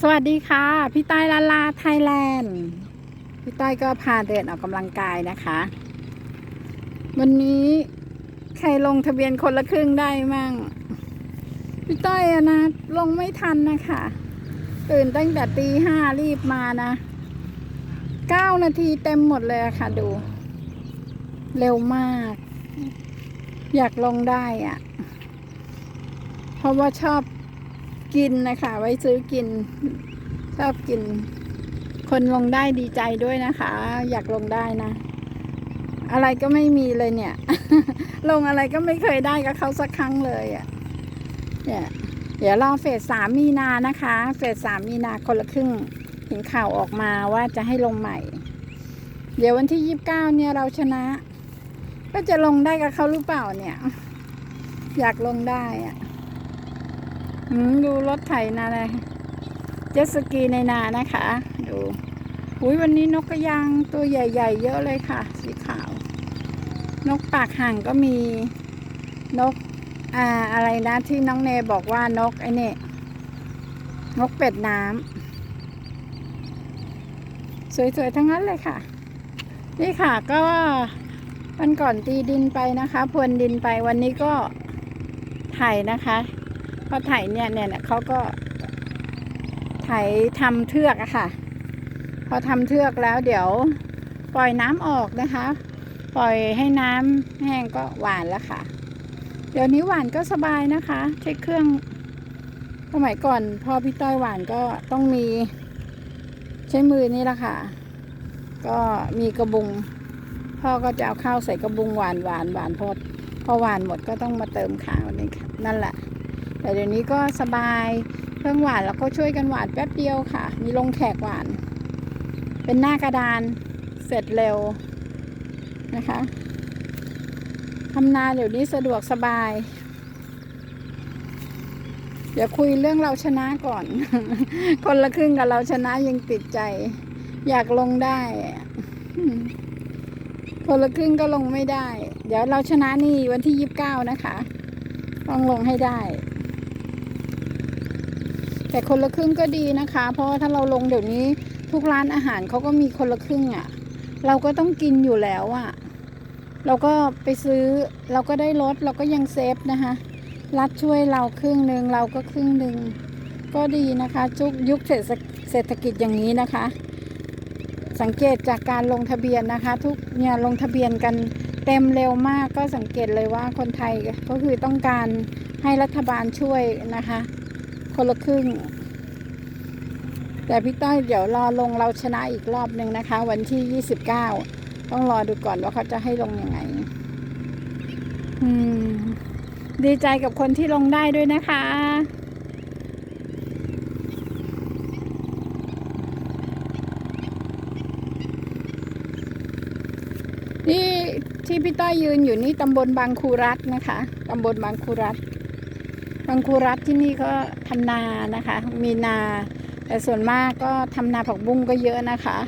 สวัสดีค่ะ พี่ต้อยลาลาไทยแลนด์พี่ต้อยก็พาเดินออกกำลังกายนะคะ วันนี้ใครลงทะเบียนคนละครึ่งได้มั่ง พี่ต้อยอะนะ ลงไม่ทันนะคะตื่นตั้งแต่ตีห้ารีบมานะเก้านาทีเต็มหมดเลยค่ะดู เร็วมาก อยากลงได้อะเพราะว่าชอบ กินนะคะ ไว้ซื้อกิน ชอบกิน คนลงได้ดีใจด้วยนะคะ อยากลงได้นะ อะไรก็ไม่มีเลยเนี่ย ลงอะไรก็ไม่เคยได้กับเขาสักครั้งเลยอะ่ะเนี่ยเดี๋ยวรอเฟสสามมีนานะคะ เฟสสามมีนาคนละครึ่งเห็นข่าวออกมาว่าจะให้ลงใหม่ เดี๋ยววันที่ยี่สิบเก้าเนี่ยเราชนะ ก็จะลงได้กับเขาหรือเปล่าเนี่ย อยากลงได้อะ่ะ ดูรถไถนาเลยเจ็ตสกีในนานะคะ ดูอุ้ยวันนี้นกกระยางตัวใหญ่ ๆ เยอะเลยค่ะ สีขาว นกปากห่างก็มีนกอ่าอะไรนะที่น้องเนบอกว่านกไอ้นี่นกเป็ดน้ำสวยๆทั้งนั้นเลยค่ะ นี่ค่ะก็วันก่อนตีดินไปนะคะพรวนดินไปวันนี้ก็ไถนะคะ พอไถเนี่ยเนี่ยเนี่ยเขาก็ไถทำเทือกอะค่ะ พอทำเทือกแล้วเดี๋ยวปล่อยน้ำออกนะคะ ปล่อยให้น้ำแห้งก็หวานแล้วค่ะ เดี๋ยวนี้หวานก็สบายนะคะใช้เครื่องสมัยก่อนพ่อพี่ต้อยหวานก็ต้องมีใช้มือนี่แหละค่ะ ก็มีกระบุง พ่อก็จะเอาข้าวใส่กระบุงหวานหวานหวานพอพอหวานหมดก็ต้องมาเติมข้าวนี่ค่ะนั่นแหละ แต่เดี๋ยวนี้ก็สบายเครื่องหวานแล้วก็ช่วยกันหวานแป๊บเดียวค่ะ มีลงแขกหวาน เป็นหน้ากระดานเสร็จเร็วนะคะทำนาเดี๋ยวนี้สะดวกสบาย เดี๋ยวคุยเรื่องเราชนะก่อน คนละครึ่งกับเราชนะยังติดใจ อยากลงได้ คนละครึ่งก็ลงไม่ได้ เดี๋ยวเราชนะนี่วันที่ยี่สิบเก้านะคะ ต้องลงให้ได้ แต่คนละครึ่งก็ดีนะคะ เพราะว่าถ้าเราลงเดี๋ยวนี้ทุกร้านอาหารเขาก็มีคนละครึ่งอะ่ะ เราก็ต้องกินอยู่แล้วอะ่ะ เราก็ไปซื้อเราก็ได้ลดเราก็ยังเซฟนะคะรัฐช่วยเราครึ่งหนึ่งเราก็ครึ่งหนึ่งก็ดีนะคะจุกยุคเศรษฐเศรษฐกิจอย่างนี้นะคะ สังเกตจากการลงทะเบียนนะคะ ทุกเนี่ยลงทะเบียนกันเต็มเร็วมากก็สังเกตเลยว่าคนไทยก็คือต้องการให้รัฐบาลช่วยนะคะ คนละครึ่ง แต่พี่ต้อยเดี๋ยวรอลงเราชนะอีกรอบหนึ่งนะคะ วันที่29ต้องรอดูก่อนว่าเขาจะให้ลงยังไง อืม ดีใจกับคนที่ลงได้ด้วยนะคะนี่ที่พี่ต้อยยืนอยู่นี่ตำบลบางคูรัฐนะคะ ตำบลบางคูรัฐ บางคูรัฐที่นี่ก็ทำนานะคะ มีนา แต่ส่วนมากก็ทำนาผักบุ้งก็เยอะนะคะ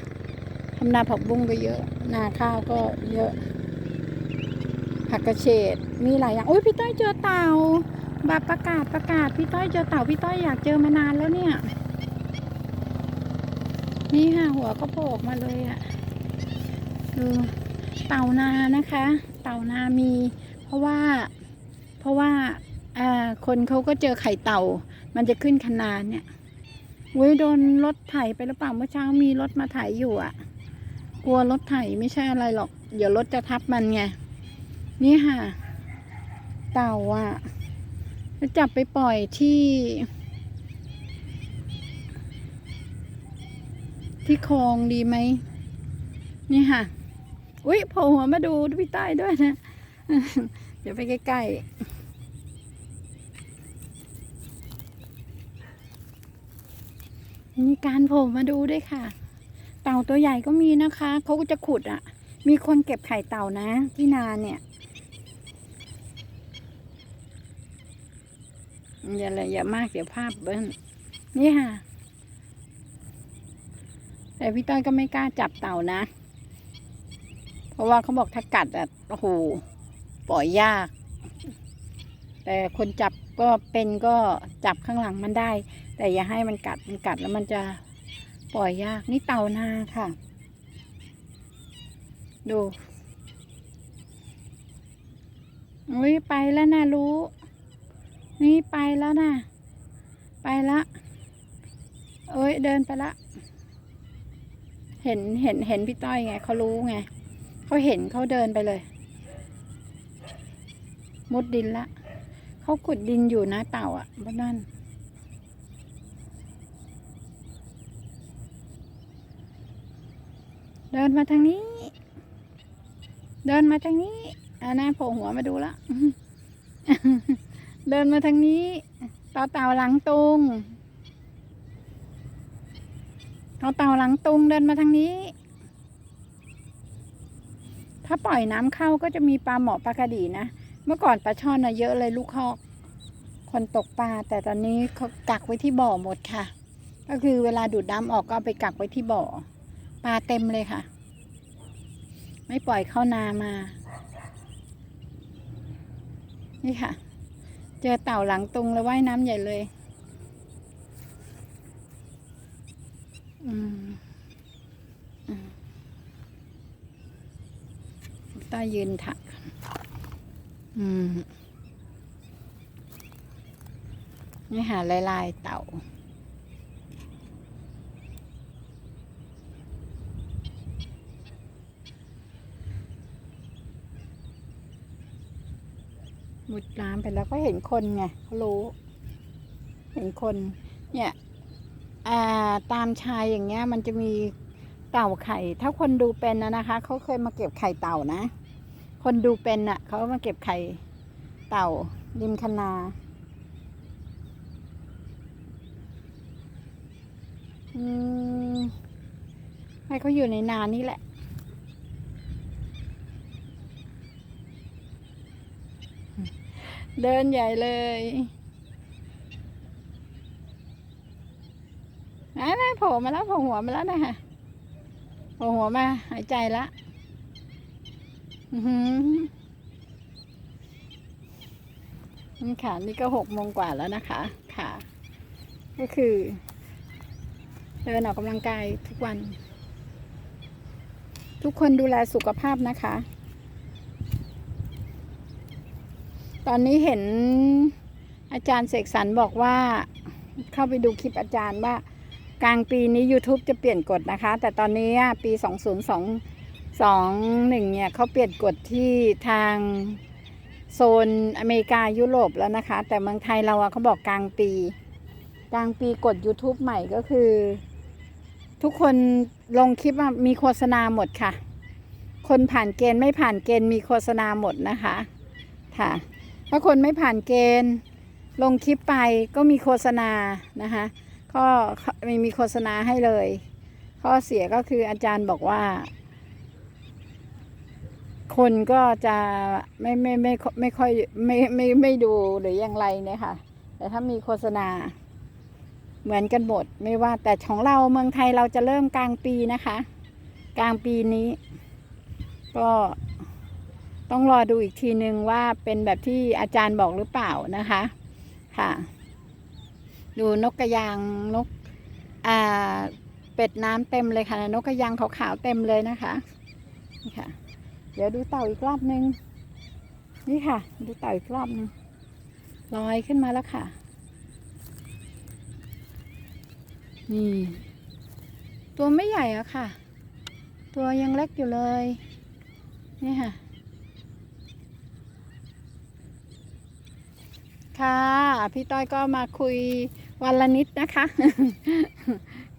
ทำนาผักบุ้งก็เยอะ นาข้าวก็เยอะ ผักกระเฉดมีหลายอย่างอุ้ยพี่ต้อยเจอเต่าแบบประกาศประกาศพี่ต้อยเจอเต่าพี่ต้อยอยากเจอมานานแล้วเนี่ย นี่ค่ะหัวก็โผล่มาเลยอะดูเต่านานะคะ เต่านามี เพราะว่า เพราะว่า อ่า คนเขาก็เจอไข่เต่า มันจะขึ้นคะนาเนี่ยเว้ยโดนรถไถไปหรือเปล่าเมื่อเช้ามีรถมาไถอยู่อะกลัวรถไถไม่ใช่อะไรหรอก เดี๋ยวรถจะทับมันไง นี่ค่ะ เต่าอะจะจับไปปล่อยที่ ที่คลองดีไหม นี่ค่ะ อุ้ยโผล่หัวมาดูพี่ใต้ด้วยนะ เดี๋ยวไปใกล้ๆ มีการโผล่มาดูด้วยค่ะ เต่าตัวใหญ่ก็มีนะคะเขาก็จะขุดอะ มีคนเก็บไข่เต่านะ ที่นาเนี่ยอย่าเลยอย่ามากเดี๋ยวภาพเบิ้ลนี่ค่ะ แต่พี่ต้อยก็ไม่กล้าจับเต่านะ เพราะว่าเขาบอกถ้ากัดอะโอ้โหปล่อยยาก แต่คนจับ ก็เป็นก็จับข้างหลังมันได้ แต่อย่าให้มันกัดมันกัดแล้วมันจะปล่อยยากนี่เต่านาค่ะ ดูอุ้ยไปแล้วนะรู้ นี่ไปแล้วนะไปละเอ้ยเดินไปละ เห็นเห็นเห็นพี่ต้อยไงเขารู้ไงเขาเห็นเขาเดินไปเลย มุดดินละ เขาขุดดินอยู่นะเต่าอะบ้านนั่นเดินมาทางนี้ เดินมาทางนี้อานาโผล่หัวมาดูละ เดินมาทางนี้ต่อเต่าหลังตุงต่อเต่าหลังตุงเดินมาทางนี้ ถ้าปล่อยน้ำเข้าก็จะมีปลาหมอปลากระดีนะ เมื่อก่อนปลาช่อนนะเยอะเลยลูกคอกคนตกปลาแต่ตอนนี้เขากักไว้ที่บ่อหมดค่ะ ก็คือเวลาดูดน้ำออกก็ไปกักไว้ที่บ่อปลาเต็มเลยค่ะ ไม่ปล่อยเข้านามา นี่ค่ะ เจอเต่าหลังตุงแล้วว่ายน้ำใหญ่เลยอืมอืมต้อยยืนถัก อืมนี่หาลายลายเต่า มุดน้ำไปแล้วก็เห็นคนไงเขารู้ เห็นคน เนี่ยตามชายอย่างเงี้ยมันจะมีเต่าไข่ ถ้าคนดูเป็นนะนะคะ เขาเคยมาเก็บไข่เต่านะ คนดูเป็นน่ะ เขามาเก็บไข่เต่าริมคนา อืม ให้เขาอยู่ในนานี่แหละ เดินใหญ่เลยนั่นโผล่มาแล้วโผล่หัวมาแล้วนะคะโผล่หัวมา หายใจละ นี่ค่ะ นี่ก็หกโมงกว่าแล้วนะคะ ค่ะ ก็คือ เดินออกกำลังกายทุกวัน ทุกคนดูแลสุขภาพนะคะ ตอนนี้เห็นอาจารย์เสกสรรบอกว่า เข้าไปดูคลิปอาจารย์ว่า กลางปีนี้ YouTube จะเปลี่ยนกฎนะคะ แต่ตอนนี้ สอะปี2022เนี่ยเขาเปลี่ยนกฎที่ทางโซนอเมริกายุโรปแล้วนะคะ แต่เมืองไทยเราอะเขาบอกกลางปี กลางปีกฎ YouTube ใหม่ก็คือ ทุกคนลงคลิปมีโฆษณาหมดค่ะ คนผ่านเกณฑ์ไม่ผ่านเกณฑ์มีโฆษณาหมดนะคะค่ะ ถ้าคนไม่ผ่านเกณฑ์ ลงคลิปไปก็มีโฆษณานะคะก็ไม่มีโฆษณาให้เลย ข้อเสียก็คืออาจารย์บอกว่า คนก็จะไม่ไม่ไม่ไม่ค่อยไม่ไม่ไม่ดูหรืออย่างไรเนี่ยค่ะ แต่ถ้ามีโฆษณา เหมือนกันหมด ไม่ว่าแต่ของเราเมืองไทยเราจะเริ่มกลางปีนะคะ กลางปีนี้ ก็ต้องรอดูอีกทีนึงว่าเป็นแบบที่อาจารย์บอกหรือเปล่านะคะ ค่ะ ดูนกกระยางนก อ่า เป็ดน้ำเต็มเลยค่ะ นกกระยางขาวๆเต็มเลยนะคะนี่ค่ะ เดี๋ยวดูเต่าอีกรอบนึง นี่ค่ะ ดูเต่าอีกรอบนึงลอยขึ้นมาแล้วค่ะ นี่ ตัวไม่ใหญ่อะค่ะ ตัวยังเล็กอยู่เลย นี่ค่ะ ค่ะ พี่ต้อยก็มาคุยวันละนิดนะคะ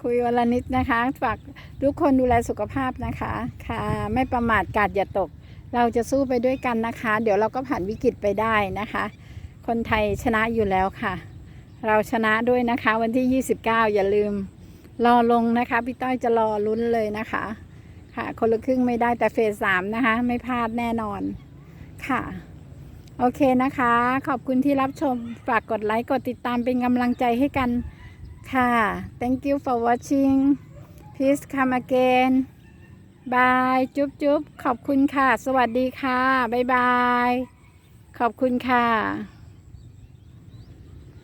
คุยวันละนิดนะคะ ฝากทุกคนดูแลสุขภาพนะคะ ค่ะ ไม่ประมาทกาดอย่าตก เราจะสู้ไปด้วยกันนะคะ เดี๋ยวเราก็ผ่านวิกฤตไปได้นะคะ คนไทยชนะอยู่แล้วค่ะ เราชนะด้วยนะคะ วันที่ 29 อย่าลืม รอลงนะคะ พี่ต้อยจะรอลุ้นเลยนะคะ ค่ะ คนละครึ่งไม่ได้แต่เฟสสามนะคะ ไม่พลาดแน่นอนค่ะโอเคนะคะ ขอบคุณที่รับชม ฝากกดไลค์ กดติดตามเป็นกำลังใจให้กัน ค่ะ thank you for watching please come again bye จุ๊บจุ๊บขอบคุณค่ะ สวัสดีค่ะ บ๊ายบาย ขอบคุณค่ะ